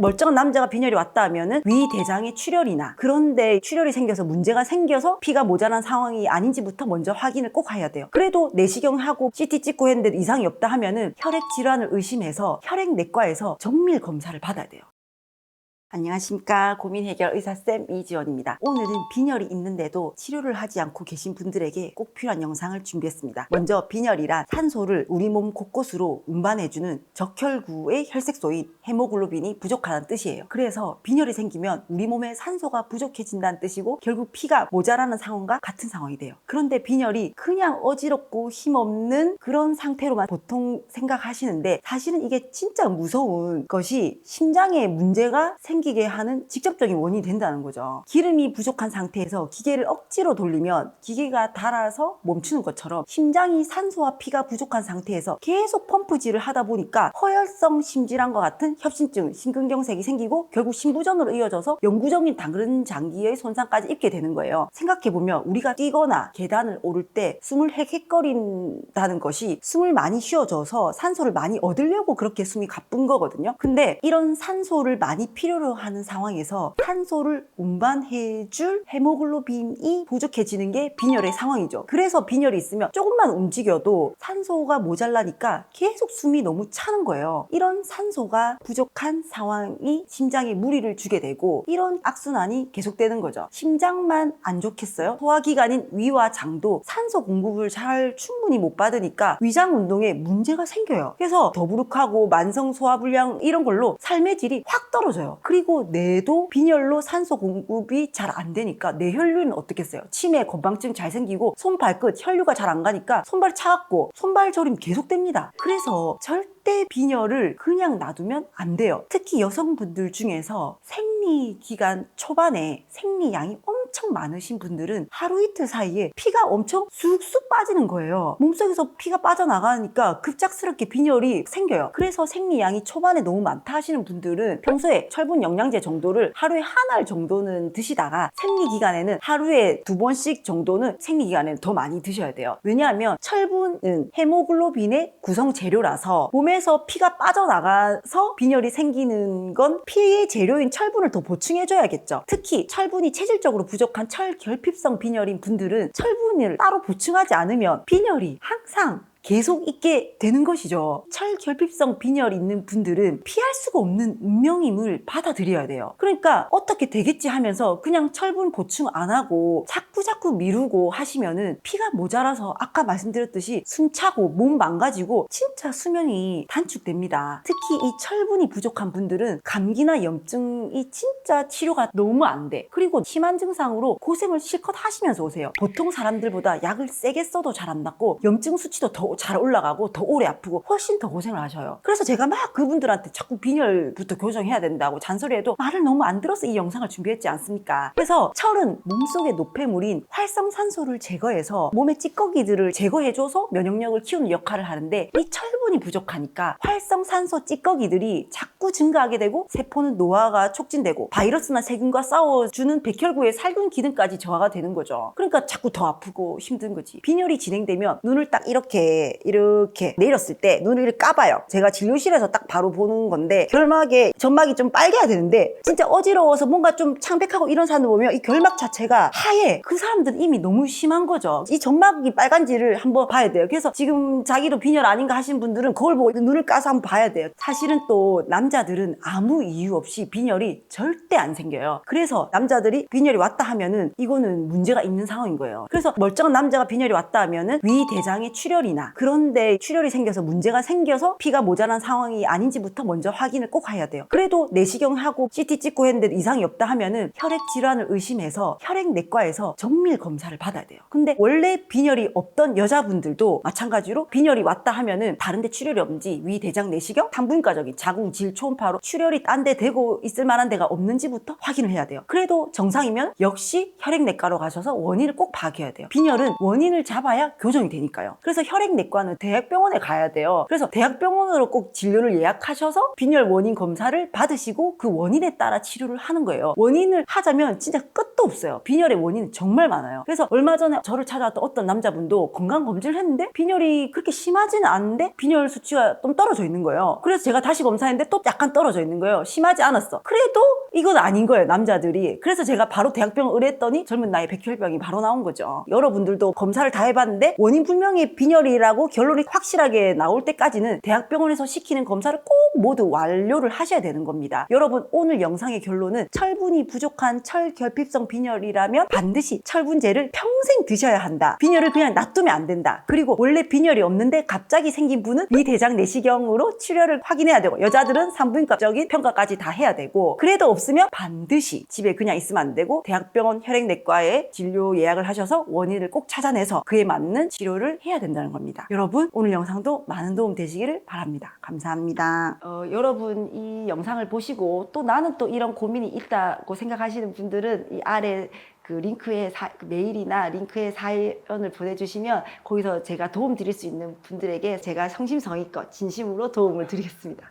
멀쩡한 남자가 빈혈이 왔다 하면은 위 대장에 출혈이나 그런데 출혈이 생겨서 문제가 생겨서 피가 모자란 상황이 아닌지부터 먼저 확인을 꼭 해야 돼요. 그래도 내시경하고 CT 찍고 했는데 이상이 없다 하면은 혈액 질환을 의심해서 혈액 내과에서 정밀 검사를 받아야 돼요. 안녕하십니까. 고민 해결 의사 쌤 이지원입니다. 오늘은 빈혈이 있는데도 치료를 하지 않고 계신 분들에게 꼭 필요한 영상을 준비했습니다. 먼저 빈혈이란 산소를 우리 몸 곳곳으로 운반해주는 적혈구의 혈색소인 헤모글로빈이 부족하다는 뜻이에요. 그래서 빈혈이 생기면 우리 몸에 산소가 부족해진다는 뜻이고 결국 피가 모자라는 상황과 같은 상황이 돼요. 그런데 빈혈이 그냥 어지럽고 힘없는 그런 상태로만 보통 생각하시는데 사실은 이게 진짜 무서운 것이 심장에 문제가 생 기게 하는 직접적인 원인이 된다는 거죠. 기름이 부족한 상태에서 기계를 억지로 돌리면 기계가 닳아서 멈추는 것처럼 심장이 산소와 피가 부족한 상태에서 계속 펌프질을 하다 보니까 허혈성 심질환과 같은 협심증, 심근경색이 생기고 결국 심부전으로 이어져서 영구적인 당근 장기의 손상까지 입게 되는 거예요. 생각해보면 우리가 뛰거나 계단을 오를 때 숨을 헥헥거린다는 것이 숨을 많이 쉬어줘서 산소를 많이 얻으려고 그렇게 숨이 가쁜 거거든요. 근데 이런 산소를 많이 필요로 하는 상황에서 산소를 운반해줄 헤모글로빈이 부족해지는 게 빈혈의 상황이죠. 그래서 빈혈이 있으면 조금만 움직여도 산소가 모자라니까 계속 숨이 너무 차는 거예요. 이런 산소가 부족한 상황이 심장에 무리를 주게 되고 이런 악순환이 계속되는 거죠. 심장만 안 좋겠어요? 소화기관인 위와 장도 산소 공급을 잘 충분히 못 받으니까 위장 운동에 문제가 생겨요. 그래서 더부룩하고 만성 소화불량 이런 걸로 삶의 질이 확 떨어져요. 그리 고 뇌도 빈혈로 산소 공급이 잘 안 되니까 뇌혈류는 어떻겠어요? 치매, 건망증 잘 생기고 손, 발끝 혈류가 잘 안 가니까 손발 차갑고 손발 저림 계속됩니다. 그래서 절대 빈혈을 그냥 놔두면 안 돼요. 특히 여성분들 중에서 생리 기간 초반에 생리량이 엄청 많으신 분들은 하루 이틀 사이에 피가 엄청 쑥쑥 빠지는 거예요. 몸속에서 피가 빠져나가니까 급작스럽게 빈혈이 생겨요. 그래서 생리량이 초반에 너무 많다 하시는 분들은 평소에 철분 영양제 정도를 하루에 한 알 정도는 드시다가 생리 기간에는 하루에 두 번씩 정도는 생리 기간에는 더 많이 드셔야 돼요. 왜냐하면 철분은 헤모글로빈의 구성 재료라서 몸에서 피가 빠져나가서 빈혈이 생기는 건 피의 재료인 철분을 더 보충해줘야겠죠. 특히 철분이 체질적으로 부족한 철 결핍성 빈혈인 분들은 철분을 따로 보충하지 않으면 빈혈이 항상 계속 있게 되는 것이죠. 철결핍성 빈혈 있는 분들은 피할 수가 없는 운명임을 받아들여야 돼요. 그러니까 어떻게 되겠지 하면서 그냥 철분 보충 안 하고 자꾸 자꾸 미루고 하시면은 피가 모자라서 아까 말씀드렸듯이 숨차고 몸 망가지고 진짜 수명이 단축됩니다. 특히 이 철분이 부족한 분들은 감기나 염증이 진짜 치료가 너무 안 돼. 그리고 심한 증상으로 고생을 실컷 하시면서 오세요. 보통 사람들보다 약을 세게 써도 잘 안 낫고 염증 수치도 더잘 올라가고 더 오래 아프고 훨씬 더 고생을 하셔요. 그래서 제가 막 그분들한테 자꾸 빈혈부터 교정해야 된다고 잔소리해도 말을 너무 안 들어서 이 영상을 준비했지 않습니까? 그래서 철은 몸속의 노폐물인 활성산소를 제거해서 몸의 찌꺼기들을 제거해줘서 면역력을 키우는 역할을 하는데 이 철분이 부족하니까 활성산소 찌꺼기들이 자꾸 증가하게 되고 세포는 노화가 촉진되고 바이러스나 세균과 싸워주는 백혈구의 살균 기능까지 저하가 되는 거죠. 그러니까 자꾸 더 아프고 힘든 거지. 빈혈이 진행되면 눈을 딱 이렇게 이렇게 내렸을 때 눈을 까봐요. 제가 진료실에서 딱 바로 보는 건데 결막에 점막이 좀 빨개야 되는데 진짜 어지러워서 뭔가 좀 창백하고 이런 사람들 보면 이 결막 자체가 하얘. 그 사람들은 이미 너무 심한 거죠. 이 점막이 빨간지를 한번 봐야 돼요. 그래서 지금 자기도 빈혈 아닌가 하신 분들은 그걸 보고 눈을 까서 한번 봐야 돼요. 사실은 또 남자들은 아무 이유 없이 빈혈이 절대 안 생겨요. 그래서 남자들이 빈혈이 왔다 하면은 이거는 문제가 있는 상황인 거예요. 그래서 멀쩡한 남자가 빈혈이 왔다 하면은 위 대장에 출혈이나 그런데 출혈이 생겨서 문제가 생겨서 피가 모자란 상황이 아닌지부터 먼저 확인을 꼭 해야 돼요. 그래도 내시경하고 CT 찍고 했는데 이상이 없다 하면은 혈액 질환을 의심해서 혈액 내과에서 정밀 검사를 받아야 돼요. 근데 원래 빈혈이 없던 여자분들도 마찬가지로 빈혈이 왔다 하면은 다른데 출혈이 없는지 위 대장 내시경, 산부인과적인 자궁 질 초음파로 출혈이 딴 데 되고 있을 만한 데가 없는지부터 확인을 해야 돼요. 그래도 정상이면 역시 혈액 내과로 가셔서 원인을 꼭 파악해야 돼요. 빈혈은 원인을 잡아야 교정이 되니까요. 그래서 혈액 내과는 대학병원에 가야 돼요. 그래서 대학병원으로 꼭 진료를 예약하셔서 빈혈 원인 검사를 받으시고 그 원인에 따라 치료를 하는 거예요. 원인을 하자면 진짜 끝도 없어요. 빈혈의 원인은 정말 많아요. 그래서 얼마 전에 저를 찾아왔던 어떤 남자분도 건강 검진을 했는데 빈혈이 그렇게 심하지는 않은데 빈혈 수치가 좀 떨어져 있는 거예요. 그래서 제가 다시 검사했는데 또 약간 떨어져 있는 거예요. 심하지 않았어. 그래도 이건 아닌 거예요, 남자들이. 그래서 제가 바로 대학병원 의뢰했더니 젊은 나이에 백혈병이 바로 나온 거죠. 여러분들도 검사를 다 해봤는데 원인 불명의 빈혈이라 고 결론이 확실하게 나올 때까지는 대학병원에서 시키는 검사를 꼭 모두 완료를 하셔야 되는 겁니다. 여러분 오늘 영상의 결론은 철분이 부족한 철결핍성 빈혈이라면 반드시 철분제를 평생 드셔야 한다. 빈혈을 그냥 놔두면 안 된다. 그리고 원래 빈혈이 없는데 갑자기 생긴 분은 위대장 내시경으로 출혈을 확인해야 되고 여자들은 산부인과적인 평가까지 다 해야 되고 그래도 없으면 반드시 집에 그냥 있으면 안 되고 대학병원 혈액내과에 진료 예약을 하셔서 원인을 꼭 찾아내서 그에 맞는 치료를 해야 된다는 겁니다. 여러분 오늘 영상도 많은 도움 되시기를 바랍니다. 감사합니다. 어, 여러분 이 영상을 보시고 또 나는 또 이런 고민이 있다고 생각하시는 분들은 이 아래 그 링크에 사- 그 메일이나 링크에 사연을 보내주시면 거기서 제가 도움 드릴 수 있는 분들에게 제가 성심성의껏 진심으로 도움을 드리겠습니다.